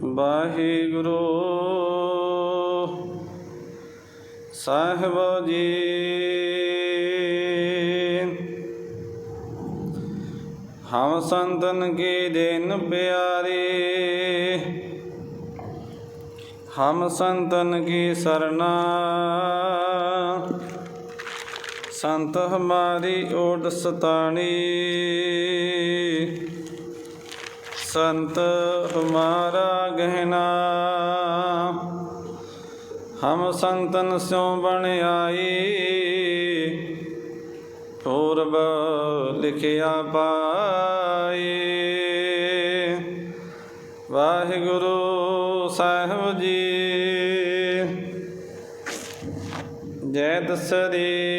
ਵਾਹਿਗੁਰੂ। ਸਾਹਿਬ ਜੀ। ਹਮ ਸੰਤਨ ਕੀ ਦੇਨ ਪਿਆਰੇ। ਹਮ ਸੰਤਨ ਕੀ ਸਰਨਾ। ਸੰਤ ਹਮਾਰੀ ਓਟ ਸਤਾਣੀ। ਸੰਤ ਹਮਾਰਾ ਗਹਿਣਾ। ਹਮ ਸੰਤਨ ਸਿਉ ਬਣ ਆਈ। ਪੂਰਬ ਲਿਖਿਆ ਪਾਏ ਵਾਹਿਗੁਰੂ ਸਾਹਿਬ ਜੀ। ਜੈ ਦਸਰੀ।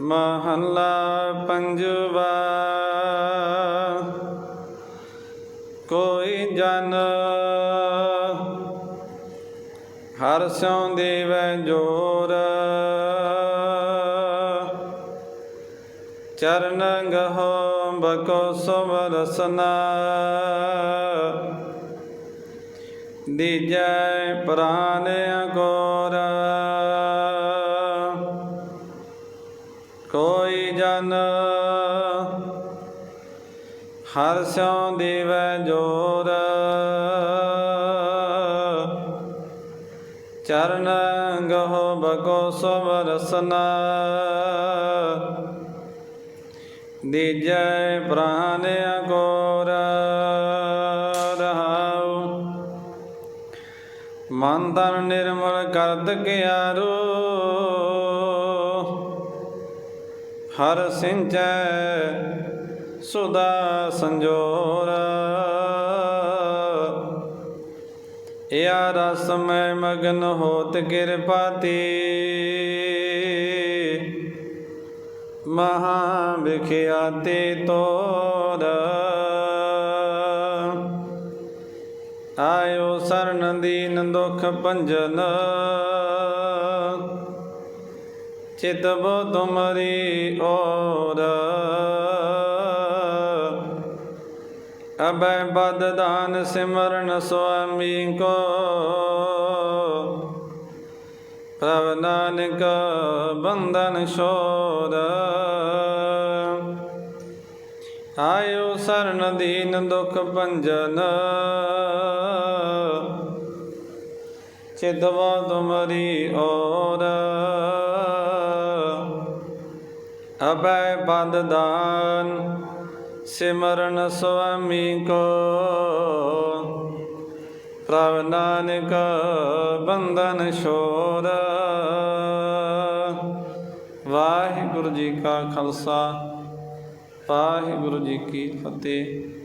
ਮਹੱਲਾ ਪੰਜਵਾ। ਕੋਈ ਜਨ। ਹਰ ਸਿਉ ਦੇਵੈ ਜੋਰ। ਚਰਨ ਗਹੋ ਬਕੋ ਸਭ ਰਸਨਾ। ਦੀਜੈ ਪ੍ਰਾਨ ਅਗੋਰ ਕੋਈ ਜਨ। ਹਰ ਸਿਉ ਦੇਵੈ ਜੋਰ ਚਰਨ ਗਹੋ ਬਕੋ ਸਭ ਰਸਨਾ। ਦੀਜੈ ਪ੍ਰਾਨ ਅਗੋਰ ਰਹਾਉ। ਮਨ ਤਨ ਨਿਰਮਲ ਕਰਤ ਕਿਆਰੋ। ਹਰ ਸਿੰਚੈ ਸੁਦਾ ਸੰਜੋਰ। ਇਆ ਰਸ ਮੈਂ ਮਗਨ ਹੋਤ ਕਿਰਪਾਤੀ ਮਹਾ ਵਿਖਿਆਤੇ ਤੋਰ। ਆਇਓ ਸਰਨ ਦੀਨ ਦੁਖ ਭੰਜਨ। ਚਿਤਬ ਬੋ ਤੁਮਰੀ ਔਰ। ਅਬੈ ਬਦ ਦਾਨ ਸਿਮਰਨ ਸੁਆਮੀ ਕੋ। ਪ੍ਰਭ ਨਾਨਕ ਬੰਧਨ ਛੋੜ ਆਇਓ ਸਰਨ ਦੀਨ ਦੁਖ ਭੰਜਨ। ਚਿਤਵਾ ਤੁਮਰੀ ਔਰ। ਅਬੈ ਬੰਦ ਦਾਨ ਸਿਮਰਨ ਸੁਆਮੀ ਕੋ। ਪ੍ਰਭ ਨਾਨਕ ਬੰਧਨ ਛੋੜ ਵਾਹਿਗੁਰੂ ਜੀ ਕਾ ਖਾਲਸਾ, ਵਾਹਿਗੁਰੂ ਜੀ ਕੀ ਫਤਿਹ।